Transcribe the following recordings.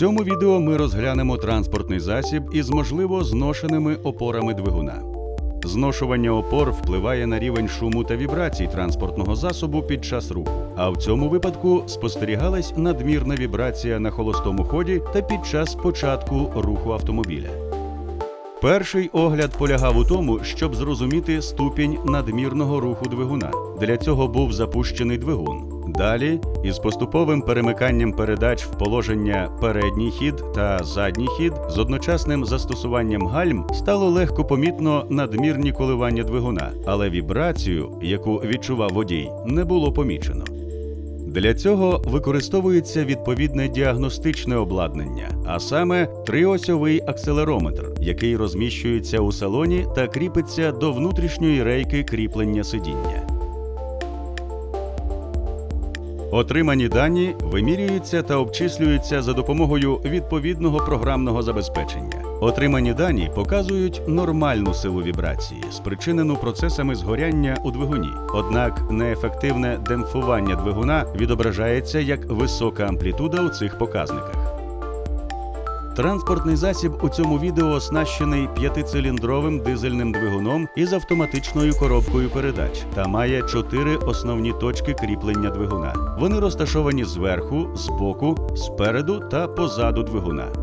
цьому відео ми розглянемо транспортний засіб із можливо зношеними опорами двигуна. Зношування опор впливає на рівень шуму та вібрацій транспортного засобу під час руху. А в цьому випадку спостерігалась надмірна вібрація на холостому ході та під час початку руху автомобіля. Перший огляд полягав у тому, щоб зрозуміти ступінь надмірного руху двигуна. Для цього був запущений двигун. Далі, із поступовим перемиканням передач в положення передній хід та задній хід з одночасним застосуванням гальм стало легко помітно надмірні коливання двигуна, але вібрацію, яку відчував водій, не було помічено. Для цього використовується відповідне діагностичне обладнання, а саме триосьовий акселерометр, який розміщується у салоні та кріпиться до внутрішньої рейки кріплення сидіння. Отримані дані вимірюються та обчислюються за допомогою відповідного програмного забезпечення. Отримані дані показують нормальну силу вібрації, спричинену процесами згоряння у двигуні. Однак неефективне демпфування двигуна відображається як висока амплітуда у цих показниках. Транспортний засіб у цьому відео оснащений п'ятициліндровим дизельним двигуном із автоматичною коробкою передач та має чотири основні точки кріплення двигуна. Вони розташовані зверху, збоку, спереду та позаду двигуна.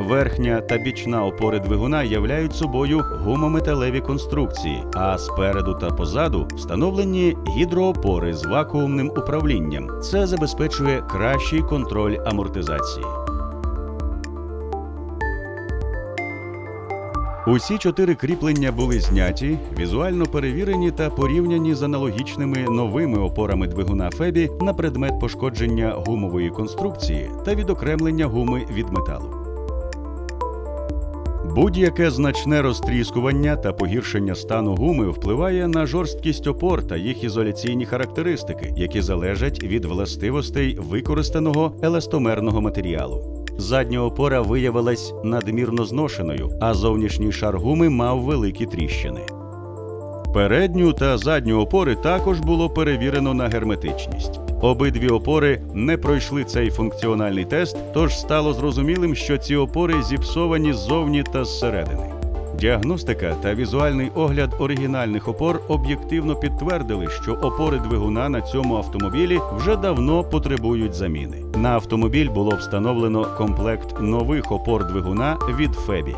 Верхня та бічна опори двигуна являють собою гумометалеві конструкції, а спереду та позаду встановлені гідроопори з вакуумним управлінням. Це забезпечує кращий контроль амортизації. Усі чотири кріплення були зняті, візуально перевірені та порівняні з аналогічними новими опорами двигуна Фебі на предмет пошкодження гумової конструкції та відокремлення гуми від металу. Будь-яке значне розтріскування та погіршення стану гуми впливає на жорсткість опор та їх ізоляційні характеристики, які залежать від властивостей використаного еластомерного матеріалу. Задня опора виявилась надмірно зношеною, а зовнішній шар гуми мав великі тріщини. Передню та задню опори також було перевірено на герметичність. Обидві опори не пройшли цей функціональний тест, тож стало зрозумілим, що ці опори зіпсовані ззовні та зсередини. Діагностика та візуальний огляд оригінальних опор об'єктивно підтвердили, що опори двигуна на цьому автомобілі вже давно потребують заміни. На автомобіль було встановлено комплект нових опор двигуна від Фебі.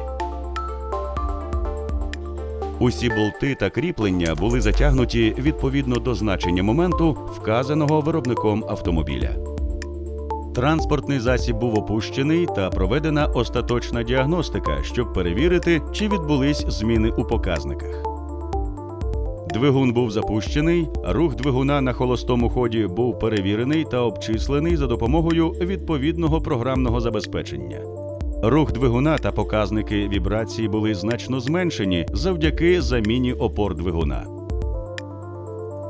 Усі болти та кріплення були затягнуті відповідно до значення моменту, вказаного виробником автомобіля. Транспортний засіб був опущений та проведена остаточна діагностика, щоб перевірити, чи відбулись зміни у показниках. Двигун був запущений, рух двигуна на холостому ході був перевірений та обчислений за допомогою відповідного програмного забезпечення. Рух двигуна та показники вібрації були значно зменшені завдяки заміні опор двигуна.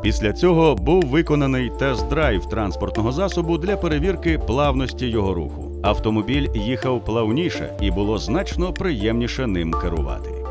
Після цього був виконаний тест-драйв транспортного засобу для перевірки плавності його руху. Автомобіль їхав плавніше і було значно приємніше ним керувати.